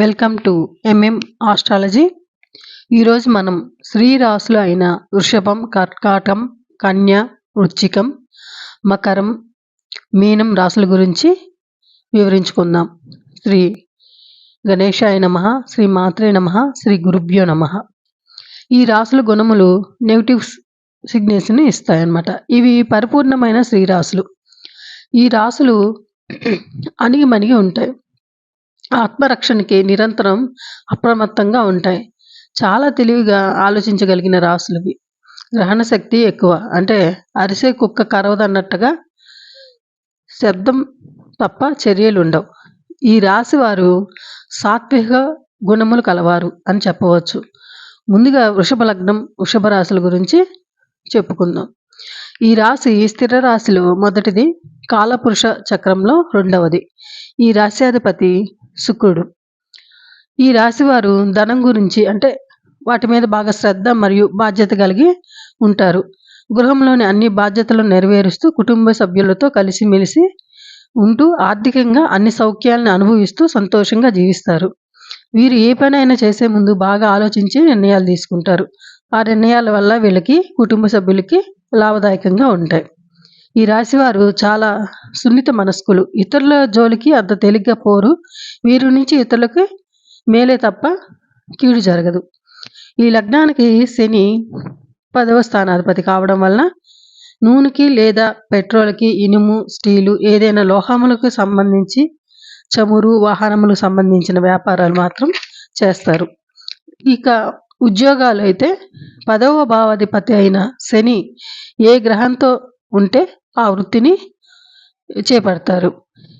Welcome to MM astrology ఈరోజు మనం శ్రీరాసులు అయిన వృషభం కర్కాటం కన్య వృచ్చికం మకరం మీనం రాసుల గురించి వివరించుకుందాం. శ్రీ గణేశాయ నమ శ్రీ మాత్రే నమ శ్రీ గురుభ్యో నమ. ఈ రాసుల గుణములు నెగిటివ్ సిగ్నల్స్ని ఇస్తాయన్నమాట. ఇవి పరిపూర్ణమైన శ్రీ రాసులు. ఈ రాసులు అణిగి మణిగి ఉంటాయి. ఆత్మరక్షణకి నిరంతరం అప్రమత్తంగా ఉంటాయి. చాలా తెలివిగా ఆలోచించగలిగిన రాసులవి. గ్రహణ శక్తి ఎక్కువ. అంటే అరిసే కుక్క కరవదన్నట్టుగా శబ్దం తప్ప చర్యలు ఉండవు ఈ రాశి వారు సాత్విక గుణములు కలవారు అని చెప్పవచ్చు. ముందుగా వృషభ లగ్నం వృషభ రాశుల గురించి చెప్పుకుందాం. ఈ రాశి స్థిర రాశిలో మొదటిది కాలపురుష చక్రంలో రెండవది. ఈ రాశ్యాధిపతి శుక్రుడు. ఈ రాశివారు ధనం గురించి అంటే వాటి మీద బాగా శ్రద్ధ మరియు బాధ్యత కలిగి ఉంటారు. గృహంలోని అన్ని బాధ్యతలను నెరవేరుస్తూ కుటుంబ సభ్యులతో కలిసిమెలిసి ఉంటూ ఆర్థికంగా అన్ని సౌఖ్యాలను అనుభవిస్తూ సంతోషంగా జీవిస్తారు. వీరు ఏ పనైనా చేసే ముందు బాగా ఆలోచించి నిర్ణయాలు తీసుకుంటారు. ఆ నిర్ణయాల వల్ల వీళ్ళకి కుటుంబ సభ్యులకి లాభదాయకంగా ఉంటాయి. ఈ రాశివారు చాలా సున్నిత మనస్కులు. ఇతరుల జోలికి అంత తేలిగ్గా పోరు. వీరి నుంచి ఇతరులకి మేలే తప్ప కీడు జరగదు. ఈ లగ్నానికి శని పదవ స్థానాధిపతి కావడం వలన నూనెకి లేదా పెట్రోల్కి ఇనుము స్టీలు ఏదైనా లోహములకు సంబంధించి చమురు వాహనములకు సంబంధించిన వ్యాపారాలు మాత్రం చేస్తారు. ఇక ఉద్యోగాలు అయితే పదవ భావాధిపతి అయిన శని ఏ గ్రహంతో ఉంటే ఆ వృత్తిని చేపడతారు.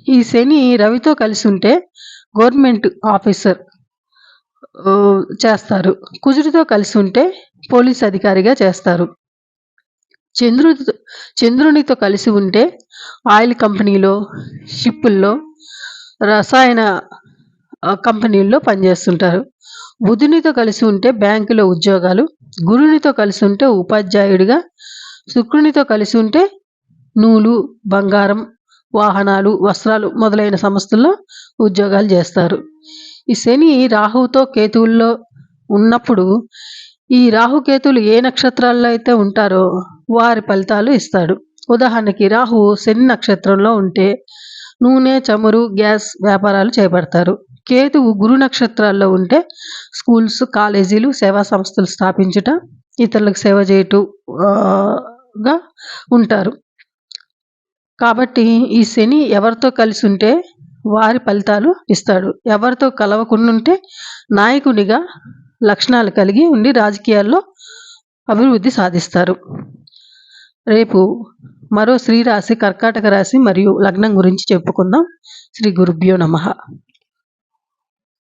ఈ శని రవితో కలిసి ఉంటే గవర్నమెంట్ ఆఫీసర్ చేస్తారు. కుజుడితో కలిసి ఉంటే పోలీస్ అధికారిగా చేస్తారు. చంద్రుడితో చంద్రునితో కలిసి ఉంటే ఆయిల్ కంపెనీలో షిప్పుల్లో రసాయన కంపెనీల్లో పనిచేస్తుంటారు. బుధునితో కలిసి ఉంటే బ్యాంకులో ఉద్యోగాలు గురునితో కలిసి ఉంటే ఉపాధ్యాయుడిగా శుక్రునితో కలిసి ఉంటే నూలు బంగారం వాహనాలు వస్త్రాలు మొదలైన సంస్థల్లో ఉద్యోగాలు చేస్తారు. ఈ శని రాహువుతో కేతువుల్లో ఉన్నప్పుడు ఈ రాహుకేతులు ఏ నక్షత్రాల్లో అయితే ఉంటారో వారి ఫలితాలు ఇస్తాడు. ఉదాహరణకి రాహువు శని నక్షత్రంలో ఉంటే నూనె చమురు గ్యాస్ వ్యాపారాలు చేపడతారు. కేతువు గురు నక్షత్రాల్లో ఉంటే స్కూల్స్ కాలేజీలు సేవా సంస్థలు స్థాపించుట ఇతరులకు సేవ చేయుటగా ఉంటారు. కాబట్టి ఈ శని ఎవరితో కలిసి ఉంటే వారి ఫలితాలు ఇస్తాడు. ఎవరితో కలవకుండా నాయకునిగా లక్షణాలు కలిగి ఉండి రాజకీయాల్లో అభివృద్ధి సాధిస్తారు. రేపు మరో శ్రీరాశి కర్కాటక రాశి మరియు లగ్నం గురించి చెప్పుకుందాం. శ్రీ గురుభ్యో నమ.